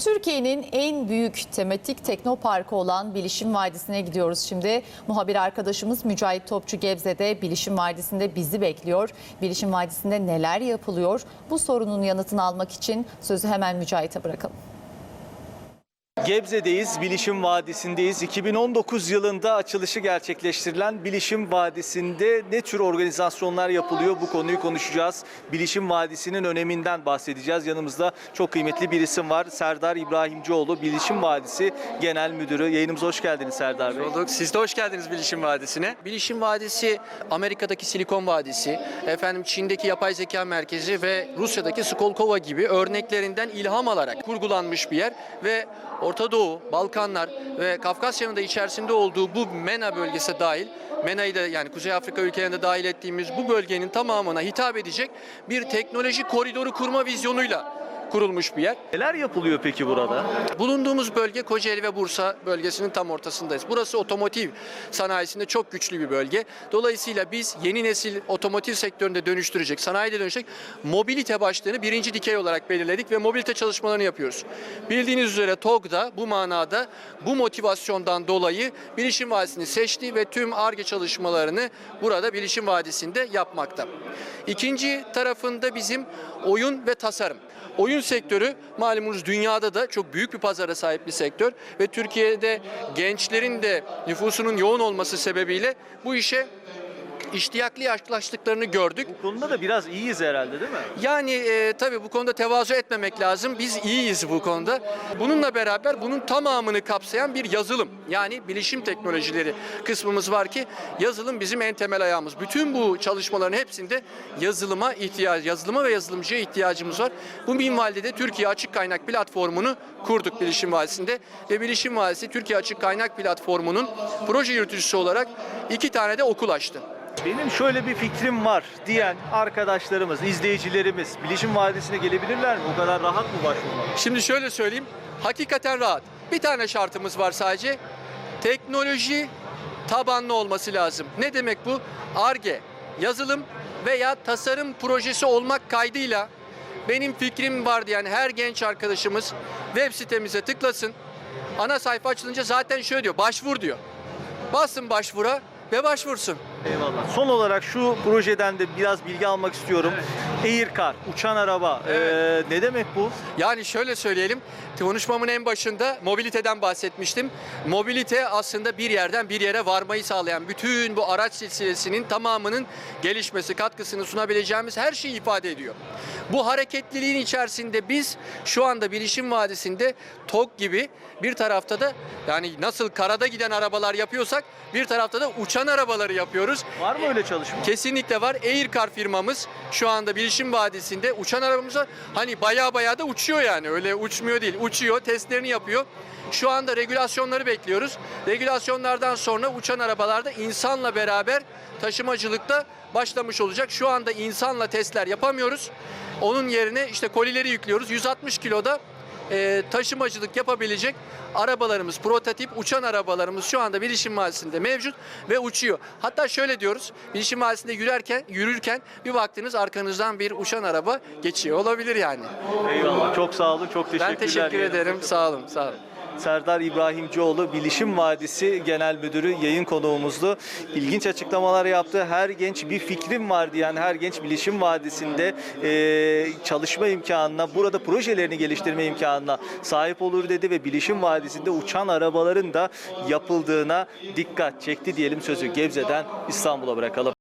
Türkiye'nin en büyük tematik teknoparkı olan Bilişim Vadisi'ne gidiyoruz şimdi. Muhabir arkadaşımız Mücahit Topçu Gebze'de Bilişim Vadisi'nde bizi bekliyor. Bilişim Vadisi'nde neler yapılıyor? Bu sorunun yanıtını almak için sözü hemen Mücahit'e bırakalım. Gebze'deyiz, Bilişim Vadisi'ndeyiz. 2019 yılında açılışı gerçekleştirilen Bilişim Vadisi'nde ne tür organizasyonlar yapılıyor bu konuyu konuşacağız. Bilişim Vadisi'nin öneminden bahsedeceğiz. Yanımızda çok kıymetli bir isim var. Serdar İbrahimcioğlu, Bilişim Vadisi Genel Müdürü. Yayınımıza hoş geldiniz Serdar Bey. Olduk. Siz de hoş geldiniz Bilişim Vadisi'ne. Bilişim Vadisi Amerika'daki Silikon Vadisi, efendim Çin'deki Yapay Zeka Merkezi ve Rusya'daki Skolkova gibi örneklerinden ilham alarak kurgulanmış bir yer ve Orta Doğu, Balkanlar ve Kafkasya'nın da içerisinde olduğu bu MENA bölgesi dahil MENA'yı da yani Kuzey Afrika ülkelerinde dahil ettiğimiz bu bölgenin tamamına hitap edecek bir teknoloji koridoru kurma vizyonuyla kurulmuş bir yer. Neler yapılıyor peki burada? Bulunduğumuz bölge Kocaeli ve Bursa bölgesinin tam ortasındayız. Burası otomotiv sanayisinde çok güçlü bir bölge. Dolayısıyla biz yeni nesil otomotiv sektöründe dönüştürecek, sanayide dönüşecek mobilite başlığını birinci dikey olarak belirledik ve mobilite çalışmalarını yapıyoruz. Bildiğiniz üzere TOG da bu manada bu motivasyondan dolayı Bilişim Vadisi'ni seçti ve tüm ARGE çalışmalarını burada Bilişim Vadisi'nde yapmakta. İkinci tarafında bizim oyun ve tasarım. Oyun sektörü malumunuz dünyada da çok büyük bir pazara sahip bir sektör ve Türkiye'de gençlerin de nüfusunun yoğun olması sebebiyle bu işe iştiyaklı yaklaştıklarını gördük. Bu konuda da biraz iyiyiz herhalde değil mi? Yani e, tabii bu konuda tevazu etmemek lazım. Biz iyiyiz bu konuda. Bununla beraber bunun tamamını kapsayan bir yazılım yani bilişim teknolojileri kısmımız var ki yazılım bizim en temel ayağımız. Bütün bu çalışmaların hepsinde yazılıma ihtiyaç, yazılıma ve yazılımcıya ihtiyacımız var. Bu minvalde de Türkiye Açık Kaynak Platformu'nu kurduk Bilişim Vadisi'nde ve Bilişim Vadisi Türkiye Açık Kaynak Platformu'nun proje yürütücüsü olarak iki tane de okul açtı. Benim şöyle bir fikrim var diyen arkadaşlarımız, izleyicilerimiz Bilişim Vadisi'ne gelebilirler mi? Bu kadar rahat mı başvurmak? Şimdi şöyle söyleyeyim. Hakikaten rahat. Bir tane şartımız var sadece. Teknoloji tabanlı olması lazım. Ne demek bu? ARGE, yazılım veya tasarım projesi olmak kaydıyla benim fikrim var diyen her genç arkadaşımız web sitemize tıklasın. Ana sayfa açılınca zaten şöyle diyor. Başvur diyor. Bassın başvura ve başvursun. Eyvallah. Son olarak şu projeden de biraz bilgi almak istiyorum. Aircar, uçan araba. Ee, ne demek bu? Yani şöyle söyleyelim, konuşmamın en başında mobiliteden bahsetmiştim. Mobilite aslında bir yerden bir yere varmayı sağlayan bütün bu araç silsilesinin tamamının gelişmesi, katkısını sunabileceğimiz her şeyi ifade ediyor. Bu hareketliliğin içerisinde biz şu anda Bilişim Vadisi'nde TOG gibi bir tarafta da yani nasıl karada giden arabalar yapıyorsak bir tarafta da uçan arabaları yapıyoruz. Var mı öyle çalışma? Kesinlikle var. Aircar firmamız şu anda Bilişim Vadisi'nde uçan arabamız var. Hani baya baya da uçuyor yani. Öyle uçmuyor değil. Uçuyor, testlerini yapıyor. Şu anda regülasyonları bekliyoruz. Regülasyonlardan sonra uçan arabalarda insanla beraber taşımacılıkta başlamış olacak. Şu anda insanla testler yapamıyoruz. Onun yerine işte kolileri yüklüyoruz. 160 kiloda e, taşımacılık yapabilecek arabalarımız, prototip uçan arabalarımız şu anda Bilişim Vadisi'nde mevcut ve uçuyor. Hatta şöyle diyoruz, Bilişim Vadisi'nde yürürken, yürürken bir baktınız arkanızdan bir uçan araba geçiyor olabilir yani. Eyvallah. Çok sağ olun. Çok teşekkürler. Ben teşekkür ederim. Sağ olun, sağ olun. Serdar İbrahimcioğlu Bilişim Vadisi Genel Müdürü yayın konuğumuzdu. İlginç açıklamalar yaptı. Her genç bir fikrim var diyen her genç Bilişim Vadisi'nde e, çalışma imkanına, burada projelerini geliştirme imkanına sahip olur dedi ve Bilişim Vadisi'nde uçan arabaların da yapıldığına dikkat çekti diyelim sözü Gebze'den İstanbul'a bırakalım.